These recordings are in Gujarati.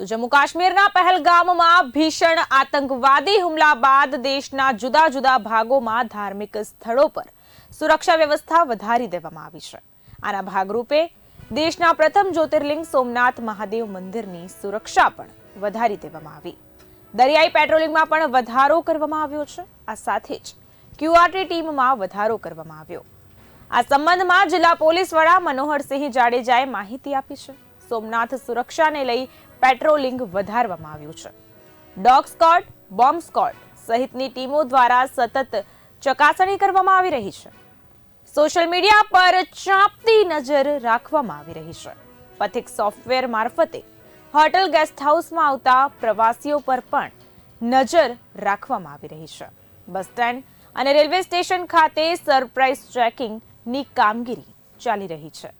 તો જમ્મુ કાશ્મીરના પહેલગામમાં ભીષણ આતંકવાદી હુમલા બાદ દેશના જુદા જુદા ભાગોમાં ધાર્મિક સ્થળો પર સુરક્ષા વ્યવસ્થા વધારી દેવામાં આવી છે. આના ભાગરૂપે દેશના પ્રથમ જ્યોતિર્લિંગ સોમનાથ મહાદેવ મંદિરની સુરક્ષા પણ વધારી દેવામાં આવી. દરિયાઈ પેટ્રોલિંગમાં પણ વધારો કરવામાં આવ્યો છે. આ સાથે જ ક્યુઆરટી ટીમમાં વધારો કરવામાં આવ્યો. આ સંબંધમાં જિલ્લા પોલીસ વડા મનોહરસિંહ જાડેજાએ માહિતી આપી છે. સોમનાથ સુરક્ષાને લઈ પેટ્રોલિંગ વધારવામાં આવ્યું છે. ડોગ સ્કોટ બોમ્બ સ્કોટ સહિતની ટીમો દ્વારા સતત ચકાસણી કરવામાં આવી રહી છે. સોશિયલ મીડિયા પર ચાંપતી નજર રાખવામાં આવી રહી છે. પથિક સોફ્ટવેર મારફતે હોટેલ ગેસ્ટ હાઉસમાં આવતા પ્રવાસીઓ પર પણ નજર રાખવામાં આવી રહી છે. બસ સ્ટેન્ડ અને રેલવે સ્ટેશન ખાતે સરપ્રાઇઝ ચેકિંગની કામગીરી ચાલી રહી છે.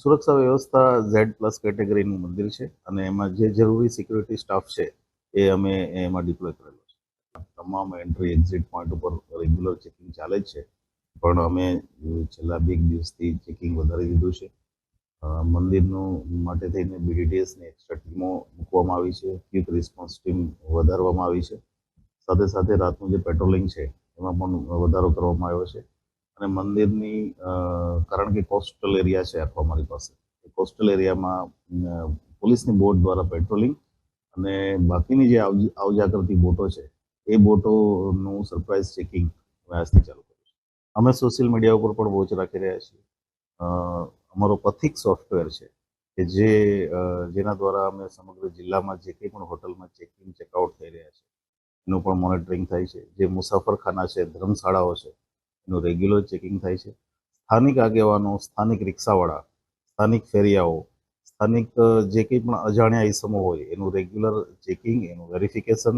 સુરક્ષા વ્યવસ્થા ઝેડ પ્લસ કેટેગરીનું મંદિર છે અને એમાં જે જરૂરી સિક્યુરિટી સ્ટાફ છે એ અમે એમાં ડિપ્લોય કરેલો છે. તમામ એન્ટ્રી એક્ઝિટ પોઈન્ટ ઉપર રેગ્યુલર ચેકિંગ ચાલે છે. પણ અમે છેલ્લા બે દિવસથી ચેકિંગ વધારી દીધું છે. મંદિરનું માટે થઈને બીડીડીએસની એક્સ્ટ્રા ટીમો મૂકવામાં આવી છે. ક્વિક રિસ્પોન્સ ટીમ વધારવામાં આવી છે. સાથે સાથે રાતનું જે પેટ્રોલિંગ છે, એમાં પણ વધારો કરવામાં આવ્યો છે. અને મંદિરની કારણ કે કોસ્ટલ એરિયા છે આખો અમારી પાસે. કોસ્ટલ એરિયામાં પોલીસની બોટ દ્વારા પેટ્રોલિંગ અને બાકીની જે આવ આવજા કરતી બોટો છે, એ બોટોનું સરપ્રાઇઝ ચેકિંગ અમે આજથી ચાલુ કર્યું છે. અમે સોશિયલ મીડિયા ઉપર પણ વોચ રાખી રહ્યા છીએ. અમારો પથિક સોફ્ટવેર છે કે જે જેના દ્વારા અમે સમગ્ર જિલ્લામાં જે કંઈ પણ હોટલમાં ચેકિંગ, ચેકઆઉટ થઈ રહ્યા છે, એનું પણ મોનિટરિંગ થાય છે. જે મુસાફરખાના છે, ધર્મશાળાઓ છે એનું રેગ્યુલર ચેકિંગ થાય છે. સ્થાનિક આગેવાનો, સ્થાનિક રિક્ષાવાળા, સ્થાનિક ફેરિયાઓ, સ્થાનિક જે કંઈ પણ અજાણ્યા ઇસમો હોય, એનું રેગ્યુલર ચેકિંગ એનું વેરિફિકેશન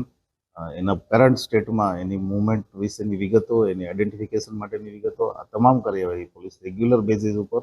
એના કરંટ સ્ટેટમાં એની મુવમેન્ટ વિશેની વિગતો, એની આઈડેન્ટિફિકેશન માટેની વિગતો, આ તમામ કાર્યવાહી પોલીસ રેગ્યુલર બેઝિસ ઉપર